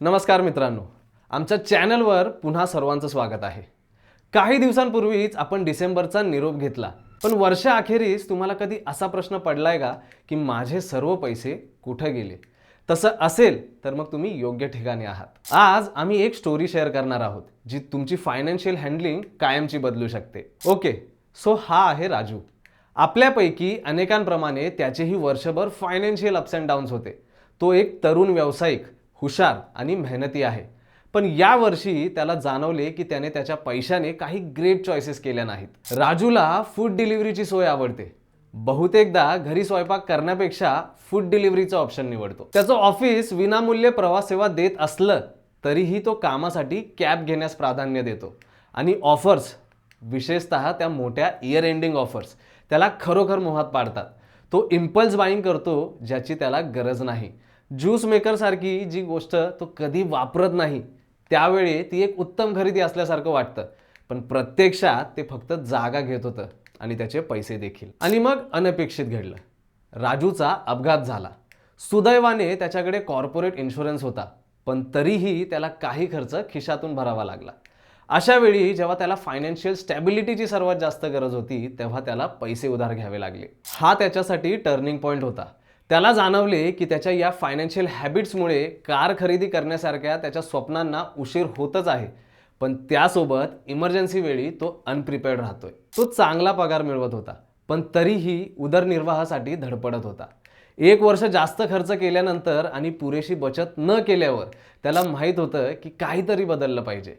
नमस्कार मित्रांनो. आमच्या चॅनलवर पुन्हा सर्वांचं स्वागत आहे. काही दिवसांपूर्वीच आपण डिसेंबरचा निरोप घेतला. पण वर्षाअखेरीस तुम्हाला कधी असा प्रश्न पडलाय का की माझे सर्व पैसे कुठं गेले? तसं असेल तर मग तुम्ही योग्य ठिकाणी आहात. आज आम्ही एक स्टोरी शेअर करणार आहोत जी तुमची फायनान्शियल हँडलिंग कायमची बदलू शकते. ओके सो हा आहे राजू. आपल्यापैकी अनेकांप्रमाणे त्याचेही वर्षभर फायनान्शियल अप्स अँड डाऊन्स होते. तो एक तरुण व्यावसायिक हुशार आणि मेहनती आहे. पण यावर्षी त्याला जाणवले की त्याने त्याच्या पैशाने काही ग्रेट चॉईसेस केल्या नाहीत. राजूला फूड डिलिव्हरीची सोय आवडते. बहुतेकदा घरी स्वयंपाक करण्यापेक्षा फूड डिलिव्हरीचं ऑप्शन निवडतो. त्याचं ऑफिस विनामूल्य प्रवास सेवा देत असलं तरीही तो कामासाठी कॅब घेण्यास प्राधान्य देतो. आणि ऑफर्स विशेषतः त्या मोठ्या इयर एंडिंग ऑफर्स त्याला खरोखर मोहात पाडतात. तो इम्पल्स बाईंग करतो ज्याची त्याला गरज नाही. ज्यूस मेकरसारखी जी गोष्ट तो कधी वापरत नाही त्यावेळी ती एक उत्तम खरेदी असल्यासारखं वाटतं. पण प्रत्यक्षात ते फक्त जागा घेत होतं आणि त्याचे पैसे देखील. आणि मग अनपेक्षित घडलं. राजूचा अपघात झाला. सुदैवाने त्याच्याकडे कॉर्पोरेट इन्शुरन्स होता पण तरीही त्याला काही खर्च खिशातून भरावा लागला. अशा वेळी जेव्हा त्याला फायनान्शियल स्टॅबिलिटीची सर्वात जास्त गरज होती तेव्हा त्याला पैसे उधार घ्यावे लागले. हा त्याच्यासाठी टर्निंग पॉईंट होता. त्याला जाणवले की त्याच्या या फायनान्शियल हॅबिट्समुळे कार खरेदी करण्यासारख्या त्याच्या स्वप्नांना उशीर होतच आहे. पण त्यासोबत इमर्जन्सी वेळी तो अनप्रिपेअर्ड राहतोय. तो चांगला पगार मिळवत होता पण तरीही उदरनिर्वाहासाठी धडपडत होता. एक वर्ष जास्त खर्च केल्यानंतर आणि पुरेशी बचत न केल्यावर त्याला माहीत होतं की काहीतरी बदललं पाहिजे.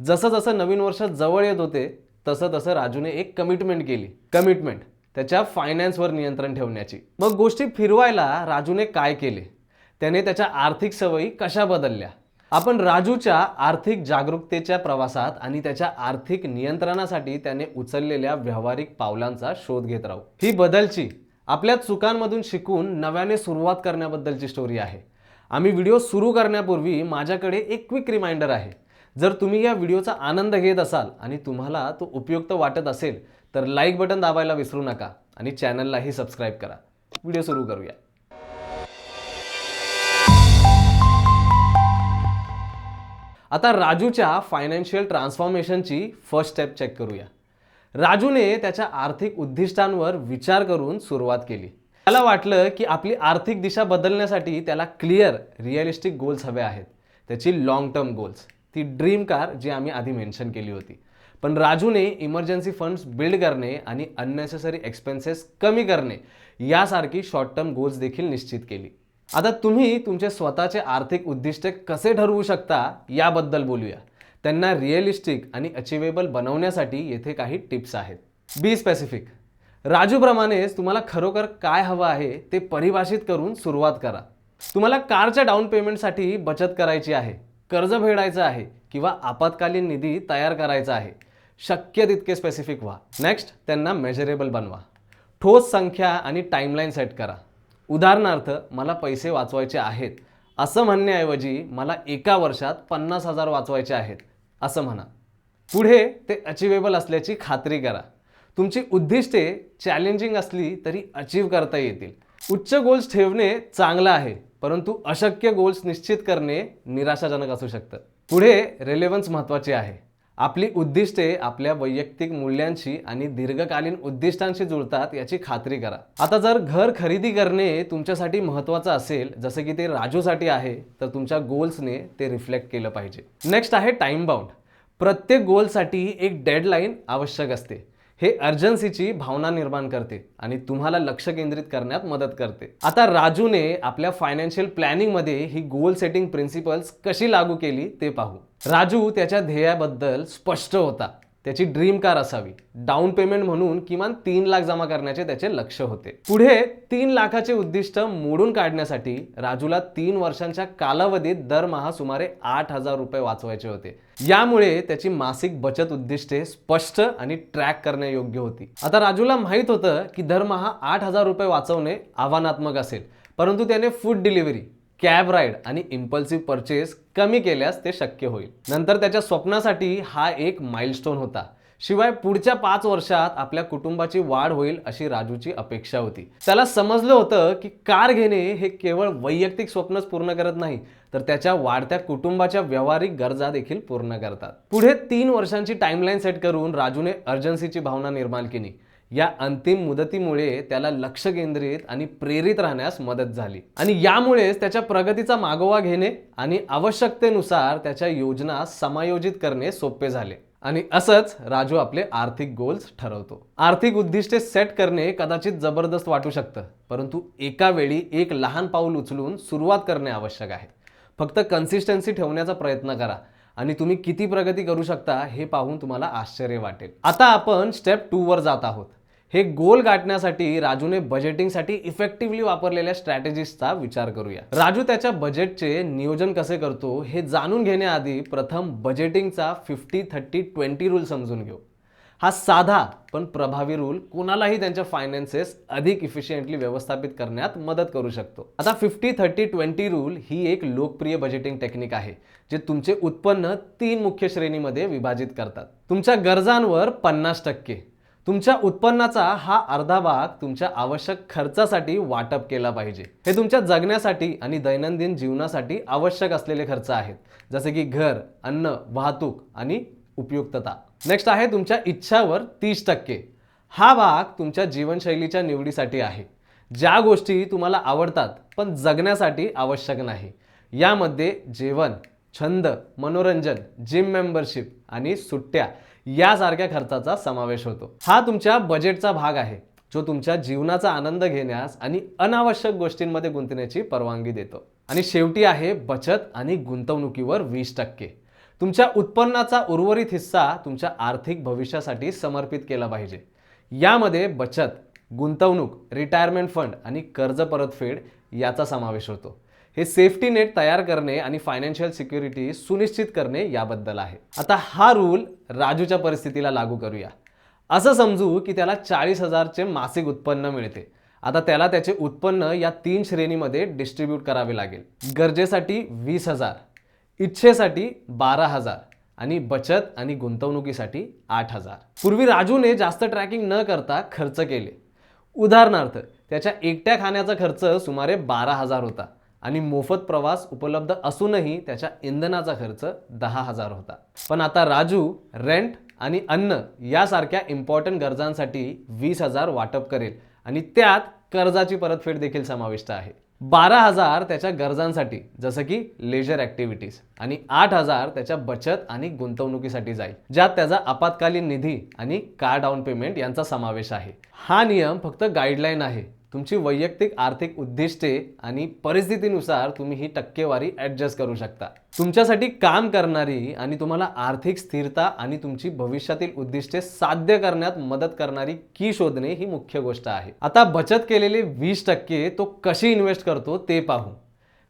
जसं जसं नवीन वर्ष जवळ येत होते तसं तसं राजूने एक कमिटमेंट केली. कमिटमेंट त्याच्या फायनान्सवर नियंत्रण ठेवण्याची. मग गोष्टी फिरवायला राजूने काय केले? त्याने त्याच्या आर्थिक सवयी कशा बदलल्या? आपण राजूच्या आर्थिक जागरूकतेच्या प्रवासात आणि त्याच्या आर्थिक नियंत्रणासाठी त्याने उचललेल्या व्यावहारिक पावलांचा शोध घेत राहू. ही बदलची आपल्या चुकांमधून शिकून नव्याने सुरुवात करण्याबद्दलची स्टोरी आहे. आम्ही व्हिडिओ सुरू करण्यापूर्वी माझ्याकडे एक क्विक रिमाइंडर आहे. जर तुम्ही या व्हिडिओचा आनंद घेत असाल आणि तुम्हाला तो उपयुक्त वाटत असेल तर लाईक बटन दाबायला विसरू नका आणि चॅनललाही सबस्क्राईब करा. व्हिडिओ सुरू करूया. आता राजूच्या फायनान्शियल ट्रान्सफॉर्मेशनची फर्स्ट स्टेप चेक करूया. राजूने त्याच्या आर्थिक उद्दिष्टांवर विचार करून सुरुवात केली. त्याला वाटलं की आपली आर्थिक दिशा बदलण्यासाठी त्याला क्लिअर रिअलिस्टिक गोल्स हवे आहेत. त्याची लाँग टर्म गोल्स ती ड्रीम कार जी आम्ही आधी मेन्शन केली होती. पण राजूने इमर्जन्सी फंड्स बिल्ड करणे आणि अननेसेसरी एक्सपेन्सेस कमी करणे यासारखी शॉर्ट टर्म गोल्स देखील निश्चित केली. आता तुम्ही तुमचे स्वतःचे आर्थिक उद्दिष्टे कसे ठरवू शकता याबद्दल बोलूया. त्यांना रिअलिस्टिक आणि अचिवेबल बनवण्यासाठी येथे काही टिप्स आहेत. बी स्पेसिफिक राजूप्रमाणेच तुम्हाला खरोखर काय हवं आहे ते परिभाषित करून सुरुवात करा. तुम्हाला कारच्या डाऊन पेमेंटसाठी बचत करायची आहे कर्ज फेडायचं आहे किंवा आपत्कालीन निधी तयार करायचा आहे. शक्य तितके स्पेसिफिक व्हा. नेक्स्ट त्यांना मेजरेबल बनवा. ठोस संख्या आणि टाईमलाईन सेट करा. उदाहरणार्थ मला पैसे वाचवायचे आहेत. असं म्हणण्याऐवजी मला एका वर्षात पन्नास हजार वाचवायचे आहेत. असं म्हणा. पुढे ते अचिवेबल असल्याची खात्री करा. तुमची उद्दिष्टे चॅलेंजिंग असली तरी अचीव करता येतील. उच्च गोल्स ठेवणे चांगलं आहे परंतु अशक्य गोल्स निश्चित करणे निराशाजनक असू शकतं. पुढे रेलेवन्स महत्त्वाचे आहे. आपली उद्दिष्टे आपल्या वैयक्तिक मूल्यांशी आणि दीर्घकालीन उद्दिष्टांशी जुळतात याची खात्री करा. आता जर घर खरेदी करणे तुमच्यासाठी महत्त्वाचं असेल जसं की ते राजूसाठी आहे तर तुमच्या गोल्सने ते रिफ्लेक्ट केलं पाहिजे. नेक्स्ट आहे टाइम बाउंड. प्रत्येक गोलसाठी एक डेडलाईन आवश्यक असते. हे अर्जन्सीची भावना निर्माण करते आणि तुम्हाला लक्ष केंद्रित करण्यात मदत करते. आता राजूने आपल्या फायनान्शियल प्लॅनिंगमध्ये ही गोल सेटिंग प्रिन्सिपल्स कशी लागू केली ते पाहू. राजू त्याच्या ध्येयाबद्दल स्पष्ट होता. त्याची ड्रीम कार असावी. डाऊन पेमेंट म्हणून किमान तीन लाख जमा करण्याचे त्याचे लक्ष होते. पुढे तीन लाखाचे उद्दिष्ट मोडून काढण्यासाठी राजूला तीन वर्षांच्या कालावधीत दरमहा सुमारे आठ हजार रुपये वाचवायचे होते. यामुळे त्याची मासिक बचत उद्दिष्टे स्पष्ट आणि ट्रॅक करण्यायोग्य होती. आता राजूला माहीत होतं की दरमहा आठ हजार रुपये वाचवणे आव्हानात्मक असेल. परंतु त्याने फूड डिलिव्हरी कॅब राईड आणि इम्पल्सिव्ह परचेस कमी केल्यास ते शक्य होईल. नंतर त्याच्या स्वप्नासाठी हा एक माइलस्टोन होता. शिवाय पुढच्या पाच वर्षात आपल्या कुटुंबाची वाढ होईल अशी राजूची अपेक्षा होती. त्याला समजलं होतं की कार घेणे हे केवळ वैयक्तिक स्वप्नच पूर्ण करत नाही तर त्याच्या वाढत्या कुटुंबाच्या व्यावहारिक गरजा देखील पूर्ण करतात. पुढे तीन वर्षांची टाइमलाईन सेट करून राजूने अर्जन्सीची भावना निर्माण केली. या अंतिम मुदतीमुळे त्याला लक्ष केंद्रित आणि प्रेरित राहण्यास मदत झाली. आणि यामुळेच त्याच्या प्रगतीचा मागोवा घेणे आणि आवश्यकतेनुसार त्याच्या योजना समायोजित करणे सोपे झाले. आणि असंच राजू आपले आर्थिक गोल्स ठरवतो. आर्थिक उद्दिष्टे सेट करणे कदाचित जबरदस्त वाटू शकतं परंतु एका वेळी एक लहान पाऊल उचलून सुरुवात करणे आवश्यक आहे. फक्त कन्सिस्टन्सी ठेवण्याचा प्रयत्न करा आणि तुम्ही किती प्रगती करू शकता हे पाहून तुम्हाला आश्चर्य वाटेल. आता आपण स्टेप टू वर जात आहोत. हे गोल गाठण्यासाठी राजूने बजेटिंगसाठी इफेक्टिव्हली वापरलेल्या स्ट्रॅटेजीजचा विचार करूया. राजू त्याच्या बजेटचे नियोजन कसे करतो हे जाणून घेण्याआधी प्रथम बजेटिंगचा फिफ्टी थर्टी ट्वेंटी रूल समजून घेऊ. हा साधा पण प्रभावी रूल कोणालाही त्यांच्या फायनान्सेस अधिक इफिशियंटली व्यवस्थापित करण्यात मदत करू शकतो. आता फिफ्टी थर्टी ट्वेंटी रूल ही एक लोकप्रिय बजेटिंग टेक्निक आहे जे तुमचे उत्पन्न तीन मुख्य श्रेणीमध्ये विभाजित करतात. तुमच्या गरजांवर पन्नास टक्के तुमच्या उत्पन्नाचा हा अर्धा भाग तुमच्या आवश्यक खर्चासाठी वाटप केला पाहिजे. हे तुमच्या जगण्यासाठी आणि दैनंदिन जीवनासाठी आवश्यक असलेले खर्च आहेत. जसे की घर अन्न वाहतूक आणि उपयुक्तता. नेक्स्ट आहे तुमच्या इच्छावर तीस टक्के. हा भाग तुमच्या जीवनशैलीच्या निवडीसाठी आहे. ज्या गोष्टी तुम्हाला आवडतात पण जगण्यासाठी आवश्यक नाही. यामध्ये जेवण छंद मनोरंजन जिम मेंबरशिप आणि सुट्ट्या यासारख्या खर्चाचा समावेश होतो. हा तुमच्या बजेटचा भाग आहे जो तुमच्या जीवनाचा आनंद घेण्यास आणि अनावश्यक गोष्टींमध्ये गुंतण्याची परवानगी देतो. आणि शेवटी आहे बचत आणि गुंतवणुकीवर वीस टक्के. तुमच्या उत्पन्नाचा उर्वरित हिस्सा तुमच्या आर्थिक भविष्यासाठी समर्पित केला पाहिजे. यामध्ये बचत गुंतवणूक रिटायरमेंट फंड आणि कर्ज परतफेड याचा समावेश होतो. हे सेफ्टी नेट तयार करणे आणि फायनान्शियल सिक्युरिटी सुनिश्चित करणे याबद्दल आहे. आता हा रूल राजूच्या परिस्थितीला लागू करूया. असं समजू की त्याला चाळीस हजारचे मासिक उत्पन्न मिळते. आता त्याला त्याचे उत्पन्न या तीन श्रेणीमध्ये डिस्ट्रीब्यूट करावे लागेल. गरजेसाठी वीस हजार इच्छेसाठी बारा हजार आणि बचत आणि गुंतवणुकीसाठी आठ हजार. पूर्वी राजूने जास्त ट्रॅकिंग न करता खर्च केले. उदाहरणार्थ त्याच्या एकट्या खाण्याचा खर्च सुमारे बारा हजार होता. आणि मोफत प्रवास उपलब्ध असूनही त्याच्या इंधनाचा खर्च दहा हजार होता. पण आता राजू रेंट आणि अन्न यासारख्या इम्पॉर्टंट गरजांसाठी वीस हजार वाटप करेल आणि त्यात कर्जाची परतफेड देखील समाविष्ट आहे. बारा हजार त्याच्या गरजांसाठी जसं की लेजर ॲक्टिव्हिटीज आणि आठ हजार त्याच्या बचत आणि गुंतवणुकीसाठी जाईल ज्यात त्याचा आपत्कालीन निधी आणि कार डाऊन पेमेंट यांचा समावेश आहे. हा नियम फक्त गाईडलाईन आहे. तुमची वैयक्तिक आर्थिक उद्दिष्टे आणि परिस्थितीनुसार तुम्ही ही टक्केवारी ॲडजस्ट करू शकता. तुमच्यासाठी काम करणारी आणि तुम्हाला आर्थिक स्थिरता आणि तुमची भविष्यातील उद्दिष्टे साध्य करण्यात मदत करणारी की शोधणे ही मुख्य गोष्ट आहे. आता बचत केलेले वीस टक्के तो कशी इन्व्हेस्ट करतो ते पाहू.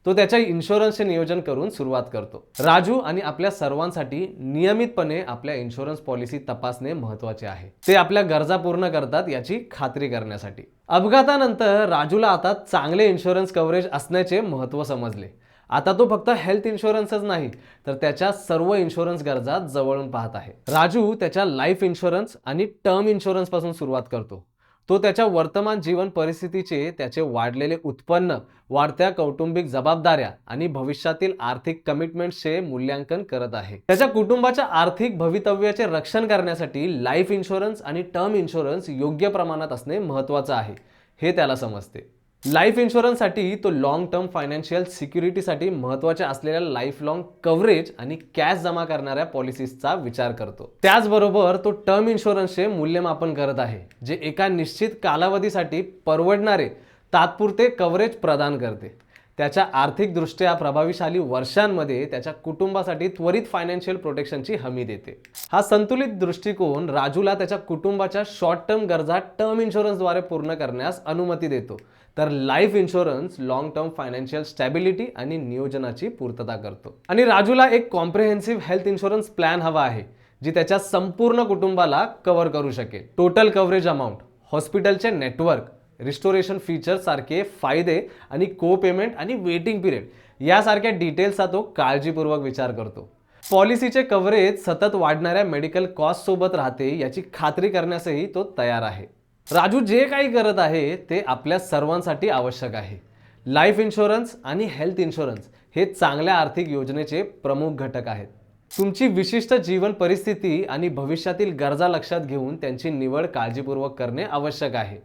तो त्याच्या इन्शुरन्सचे नियोजन करून सुरुवात करतो. राजू आणि आपल्या सर्वांसाठी नियमितपणे आपल्या इन्शुरन्स पॉलिसी तपासणे महत्त्वाचे आहे. ते आपल्या गरजा पूर्ण करतात याची खात्री करण्यासाठी. अपघातानंतर राजूला आता चांगले इन्शुरन्स कव्हरेज असण्याचे महत्त्व समजले. आता तो फक्त हेल्थ इन्शुरन्सच नाही तर त्याच्या सर्व इन्शुरन्स गरजा जवळून पाहत आहे. राजू त्याच्या लाईफ इन्शुरन्स आणि टर्म इन्शुरन्सपासून सुरुवात करतो. तो त्याच्या वर्तमान जीवन परिस्थितीचे त्याचे वाढलेले उत्पन्न वाढत्या कौटुंबिक जबाबदाऱ्या आणि भविष्यातील आर्थिक कमिटमेंट्सचे मूल्यांकन करत आहे. त्याच्या कुटुंबाच्या आर्थिक भवितव्याचे रक्षण करण्यासाठी लाईफ इन्शुरन्स आणि टर्म इन्शुरन्स योग्य प्रमाणात असणे महत्त्वाचं आहे. हे त्याला समजते. लाईफ इन्शुरन्ससाठी तो लॉंग टर्म फायनान्शियल सिक्युरिटीसाठी महत्त्वाच्या असलेल्या लाईफ लाँग कव्हरेज आणि कॅश जमा करणाऱ्या पॉलिसीजचा विचार करतो. त्याचबरोबर तो टर्म इन्शुरन्सचे मूल्यमापन करत आहे जे एका निश्चित कालावधीसाठी परवडणारे तात्पुरते कव्हरेज प्रदान करते. त्याच्या आर्थिकदृष्ट्या प्रभावीशाली वर्षांमध्ये त्याच्या कुटुंबासाठी त्वरित फायनान्शियल प्रोटेक्शनची हमी देते. हा संतुलित दृष्टिकोन राजूला त्याच्या कुटुंबाच्या शॉर्ट टर्म गरजा टर्म इन्शुरन्सद्वारे पूर्ण करण्यास अनुमती देतो. तर life insurance long term financial stability आणि नियोजनाची पूर्तता करतो. आणि राजूला एक कॉम्प्रिहेन्सिव्ह हेल्थ इन्शुरन्स प्लॅन हवा आहे जी त्याच्या संपूर्ण कुटुंबाला कव्हर करू शकेल. टोटल कव्हरेज अमाऊंट हॉस्पिटलचे नेटवर्क रिस्टोरेशन फीचरसारखे फायदे आणि को पेमेंट आणि वेटिंग पिरियड यासारख्या डिटेल्सचा तो काळजीपूर्वक विचार करतो. पॉलिसीचे कव्हरेज सतत वाढणाऱ्या मेडिकल कॉस्टसोबत राहते याची खात्री करण्यासही तो तयार आहे. राजू जे काही करत आहे ते आपल्या सर्वांसाठी आवश्यक आहे. लाईफ इन्शुरन्स आणि हेल्थ इन्शुरन्स हे चांगल्या आर्थिक योजनेचे प्रमुख घटक आहेत. तुमची विशिष्ट जीवन परिस्थिती आणि भविष्यातील गरजा लक्षात घेऊन त्यांची निवड काळजीपूर्वक करणे आवश्यक आहे.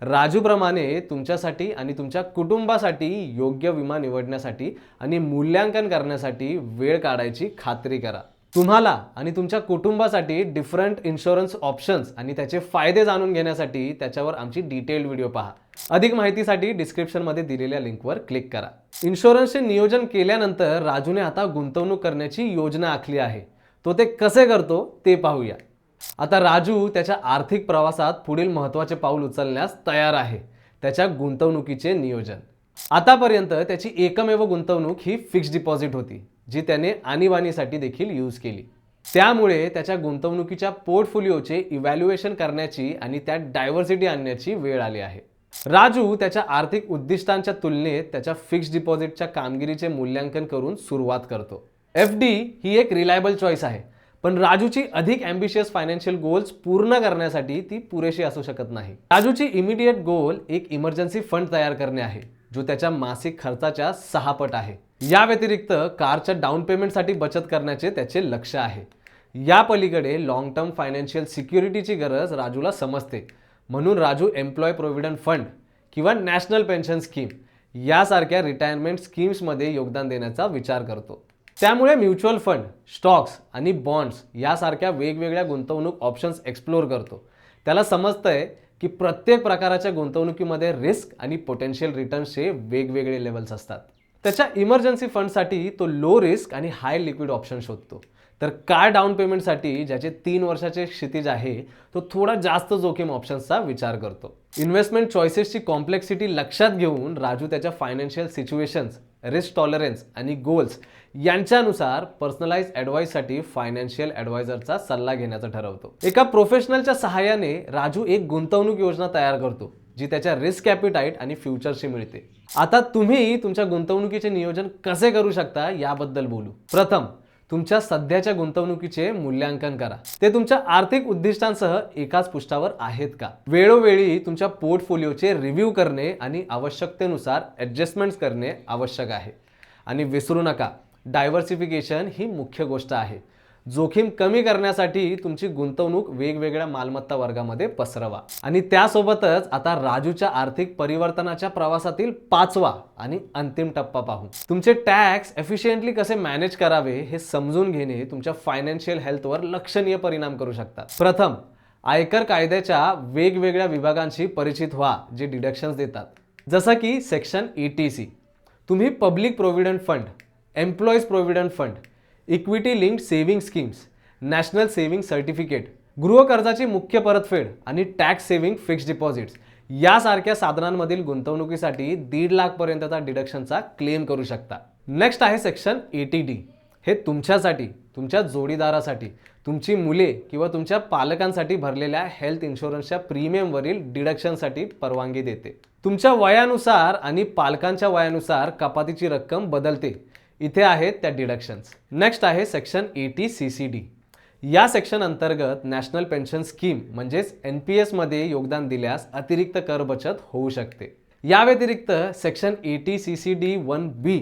राजूप्रमाणे तुमच्यासाठी आणि तुमच्या कुटुंबासाठी योग्य विमा निवडण्यासाठी आणि मूल्यांकन करण्यासाठी वेळ काढायची खात्री करा. तुम्हाला आणि तुमच्या कुटुंबासाठी डिफरंट इन्शुरन्स ऑप्शन्स आणि त्याचे फायदे जाणून घेण्यासाठी त्याच्यावर आमची डिटेल्ड व्हिडिओ पहा. अधिक माहितीसाठी डिस्क्रिप्शनमध्ये दिलेल्या लिंकवर क्लिक करा. इन्शुरन्सचे नियोजन केल्यानंतर राजूने आता गुंतवणूक करण्याची योजना आखली आहे. तो ते कसे करतो ते पाहूया. आता राजू त्याच्या आर्थिक प्रवासात पुढील महत्त्वाचे पाऊल उचलण्यास तयार आहे. त्याच्या गुंतवणुकीचे नियोजन. आतापर्यंत त्याची एकमेव गुंतवणूक ही फिक्स्ड डिपॉझिट होती जी त्याने आणीबाणीसाठी देखील यूज केली. त्यामुळे त्याच्या गुंतवणुकीच्या पोर्टफोलिओचे इव्हॅल्युएशन करण्याची आणि त्यात डायव्हर्सिटी आणण्याची वेळ आली आहे. राजू त्याच्या आर्थिक उद्दिष्टांच्या तुलनेत त्याच्या फिक्स्ड डिपॉझिटच्या कामगिरीचे मूल्यांकन करून सुरुवात करतो. एफ डी ही एक रिलायबल चॉईस आहे. पण राजूची अधिक ॲम्बिशियस फायनान्शियल गोल्स पूर्ण करण्यासाठी ती पुरेशी असू शकत नाही. राजूची इमिडिएट गोल एक इमर्जन्सी फंड तयार करणे आहे जो त्याच्या मासिक खर्चाच्या सहा पट आहे. या व्यतिरिक्त कारच्या डाऊन पेमेंटसाठी बचत करण्याचे त्याचे लक्ष आहे. या पलीकडे लॉंग टर्म फायनान्शियल सिक्युरिटीची गरज राजूला समजते. म्हणून राजू एम्प्लॉय प्रोव्हिडंट फंड किंवा नॅशनल पेन्शन स्कीम यासारख्या रिटायरमेंट स्कीम्समध्ये योगदान देण्याचा विचार करतो. त्यामुळे म्युच्युअल फंड स्टॉक्स आणि बॉन्ड्स यासारख्या वेगवेगळ्या गुंतवणूक ऑप्शन्स एक्सप्लोर करतो. त्याला समजतं आहे की प्रत्येक प्रकाराच्या गुंतवणुकीमध्ये रिस्क आणि पोटेन्शियल रिटर्न्सचे वेगवेगळे लेवल्स असतात. त्याच्या इमर्जन्सी फंडसाठी तो लो रिस्क आणि हाय लिक्विड ऑप्शन शोधतो. तर कार डाऊन पेमेंटसाठी ज्याचे तीन वर्षाचे क्षितिज आहे तो थोडा जास्त जोखीम ऑप्शन्सचा विचार करतो. इन्व्हेस्टमेंट चॉईसेसची कॉम्प्लेक्सिटी लक्षात घेऊन राजू त्याच्या फायनान्शियल सिच्युएशन्स रिस्क टॉलरन्स आणि गोल्स यांच्यानुसार पर्सनलाइज ॲडवाईससाठी फायनान्शियल ॲडवायझरचा सल्ला घेण्याचं ठरवतो. एका प्रोफेशनलच्या सहाय्याने राजू एक गुंतवणूक योजना तयार करतो जी त्याच्या रिस्क कॅपिटाईट आणि फ्युचरशी मिळते. आता तुम्ही तुमच्या गुंतवणुकीचे नियोजन कसे करू शकता याबद्दल बोलू. प्रथम तुमच्या सध्याच्या गुंतवणुकीचे मूल्यांकन करा. ते तुमच्या आर्थिक उद्दिष्टांसह एकाच पृष्ठावर आहेत का? वेळोवेळी तुमच्या पोर्टफोलिओचे रिव्ह्यू करणे आणि आवश्यकतेनुसार ॲडजस्टमेंट्स करणे आवश्यक आहे. आणि विसरू नका डायव्हर्सिफिकेशन ही मुख्य गोष्ट आहे. जोखीम कमी करण्यासाठी तुमची गुंतवणूक वेगवेगळ्या मालमत्ता वर्गामध्ये पसरवा. आणि त्यासोबतच आता राजूच्या आर्थिक परिवर्तनाच्या प्रवासातील पाचवा आणि अंतिम टप्पा पाहू. तुमचे टॅक्स एफिशियंटली कसे मॅनेज करावे हे समजून घेणे तुमच्या फायनान्शियल हेल्थवर लक्षणीय परिणाम करू शकतात. प्रथम आयकर कायद्याच्या वेगवेगळ्या विभागांशी परिचित व्हा जे डिडक्शन्स देतात. जसं की सेक्शन ई टी सी तुम्ही public provident fund employees provident fund equity linked saving schemes national saving certificate गृहकर्जाची मुख्य परतफेड आणि टॅक्स सेव्हिंग फिक्स्ड डिपॉझिट्स यासारख्या साधनांमधील गुंतवणुकीसाठी दीड लाखपर्यंतचा डिडक्शनचा क्लेम करू शकता. नेक्स्ट आहे सेक्शन ए टी डी हे तुमच्यासाठी तुमच्या जोडीदारासाठी तुमची मुले किंवा तुमच्या पालकांसाठी भरलेल्या हेल्थ इन्शुरन्सच्या प्रीमियमवरील डिडक्शनसाठी परवानगी देते. तुमच्या वयानुसार आणि पालकांच्या वयानुसार कपातीची रक्कम बदलते. इथे आहेत त्या डिडक्शन्स नेक्स्ट आहे section eighty C C D या सेक्शन अंतर्गत नॅशनल पेन्शन स्कीम म्हणजेच एन पी एसमध्ये योगदान दिल्यास अतिरिक्त कर बचत होऊ शकते. या व्यतिरिक्त section eighty C C D one B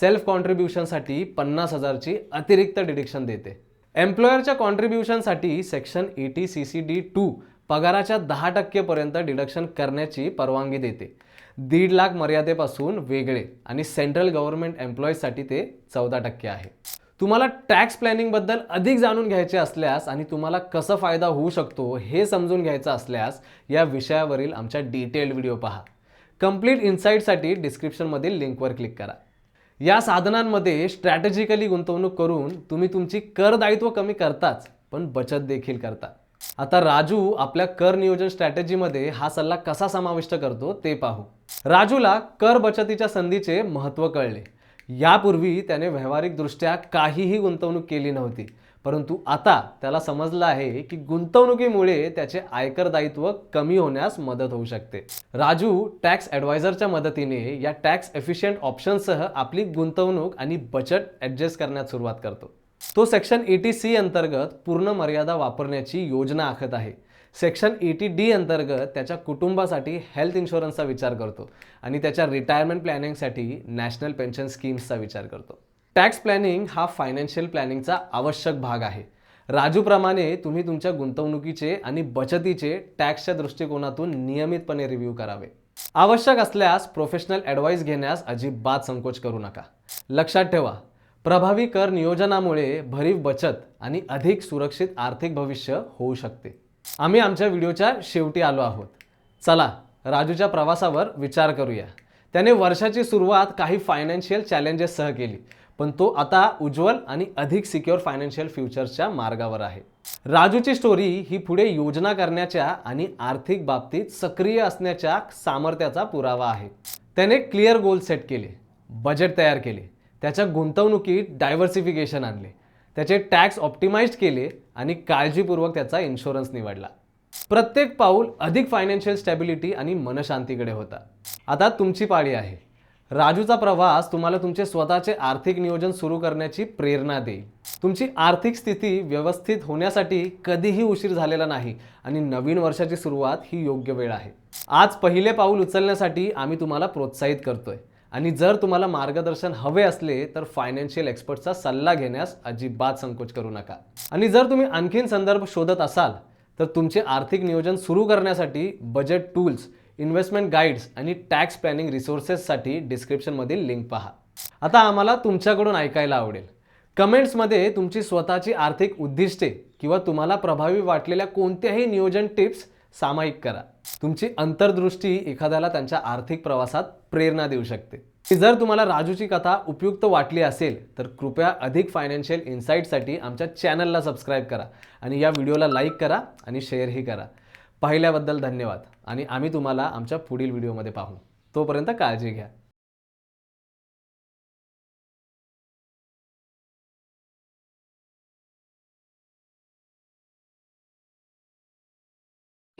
self कॉन्ट्रीब्युशनसाठी पन्नास हजारची अतिरिक्त डिडक्शन देते. एम्प्लॉयरच्या कॉन्ट्रीब्युशनसाठी section eighty C C D two पगाराच्या दहा टक्केपर्यंत डिडक्शन करण्याची परवानगी देते. दीड लाख मर्यादेपासून वेगळे आणि सेंट्रल गव्हर्नमेंट एम्प्लॉईजसाठी ते चौदा टक्के आहे. तुम्हाला टॅक्स प्लॅनिंगबद्दल अधिक जाणून घ्यायचे असल्यास आणि तुम्हाला कसा फायदा होऊ शकतो हे समजून घ्यायचं असल्यास या विषयावरील आमच्या डिटेल्ड व्हिडिओ पहा. कंप्लीट इन्साईटसाठी डिस्क्रिप्शनमधील लिंकवर क्लिक करा. या साधनांमध्ये स्ट्रॅटेजिकली गुंतवणूक करून तुम्ही तुमची कर दायित्व कमी करताच पण बचत देखील करता. आता राजू आपल्या कर नियोजन स्ट्रॅटेजीमध्ये हा सल्ला कसा समाविष्ट करतो ते पाहू. राजूला कर बचतीच्या संधीचे महत्त्व कळले. यापूर्वी त्याने व्यावहारिकदृष्ट्या काहीही गुंतवणूक केली नव्हती परंतु आता त्याला समजलं आहे की गुंतवणुकीमुळे त्याचे आयकर दायित्व कमी होण्यास मदत होऊ शकते. राजू टॅक्स ॲडवायझरच्या मदतीने या टॅक्स एफिशियंट ऑप्शनसह आपली गुंतवणूक आणि बचत ॲडजस्ट करण्यास सुरुवात करतो. तो सेक्शन एटी सी अंतर्गत पूर्ण मर्यादा वापरण्याची योजना आखत आहे. सेक्शन एटी डी अंतर्गत त्याच्या कुटुंबासाठी हेल्थ इन्शुरन्सचा विचार करतो आणि त्याच्या रिटायरमेंट प्लॅनिंगसाठी नॅशनल पेन्शन स्कीम्सचा विचार करतो. टॅक्स प्लॅनिंग हा फायनान्शियल प्लॅनिंगचा आवश्यक भाग आहे. राजूप्रमाणे तुम्ही तुमच्या गुंतवणुकीचे आणि बचतीचे टॅक्सच्या दृष्टिकोनातून नियमितपणे रिव्ह्यू करावे. आवश्यक असल्यास प्रोफेशनल ॲडवाईस घेण्यास अजिबात संकोच करू नका. लक्षात ठेवा प्रभावी कर नियोजनामुळे भरीव बचत आणि अधिक सुरक्षित आर्थिक भविष्य होऊ शकते. आम्ही आमच्या व्हिडिओच्या शेवटी आलो आहोत. चला राजूच्या प्रवासावर विचार करूया. त्याने वर्षाची सुरुवात काही फायनान्शियल चॅलेंजेससह केली पण तो आता उज्ज्वल आणि अधिक सिक्युअर फायनान्शियल फ्युचर्सच्या मार्गावर आहे. राजूची स्टोरी ही पुढे योजना करण्याच्या आणि आर्थिक बाबतीत सक्रिय असण्याच्या सामर्थ्याचा पुरावा आहे. त्याने क्लिअर गोल सेट केले बजेट तयार केले त्याच्या गुंतवणुकीत डायव्हर्सिफिकेशन आणले. त्याचे टॅक्स ऑप्टिमाइज्ड केले आणि काळजीपूर्वक त्याचा इन्शुरन्स निवडला. प्रत्येक पाऊल अधिक फायनान्शियल स्टॅबिलिटी आणि मनशांतीकडे होता. आता तुमची पाळी आहे. राजूचा प्रवास तुम्हाला तुमचे स्वतःचे आर्थिक नियोजन सुरू करण्याची प्रेरणा देईल. तुमची आर्थिक स्थिती व्यवस्थित होण्यासाठी कधीही उशीर झालेला नाही आणि नवीन वर्षाची सुरुवात ही योग्य वेळ आहे. आज पहिले पाऊल उचलण्यासाठी आम्ही तुम्हाला प्रोत्साहित करतोय. आणि जर तुम्हाला मार्गदर्शन हवे असले तर फायनान्शियल एक्सपर्टचा सल्ला घेण्यास अजिबात संकोच करू नका. आणि जर तुम्ही आणखीन संदर्भ शोधत असाल तर तुमचे आर्थिक नियोजन सुरू करण्यासाठी बजेट टूल्स इन्व्हेस्टमेंट गाईड्स आणि टॅक्स प्लॅनिंग रिसोर्सेससाठी डिस्क्रिप्शनमधील लिंक पहा. आता आम्हाला तुमच्याकडून ऐकायला आवडेल. कमेंट्समध्ये तुमची स्वतःची आर्थिक उद्दिष्टे किंवा तुम्हाला प्रभावी वाटलेल्या कोणत्याही नियोजन टिप्स सामायिक करा. तुमची अंतर्दृष्टी एखाद्याला त्यांच्या आर्थिक प्रवासात प्रेरणा देऊ शकते. जर तुम्हाला राजूची कथा उपयुक्त वाटली असेल तर कृपया अधिक फायनान्शियल इन्साईटसाठी आमच्या चॅनलला सबस्क्राईब करा आणि या व्हिडिओला लाईक करा आणि शेअरही करा. पाहिल्याबद्दल धन्यवाद. आणि आम्ही तुम्हाला आमच्या पुढील व्हिडिओमध्ये पाहू. तोपर्यंत काळजी घ्या.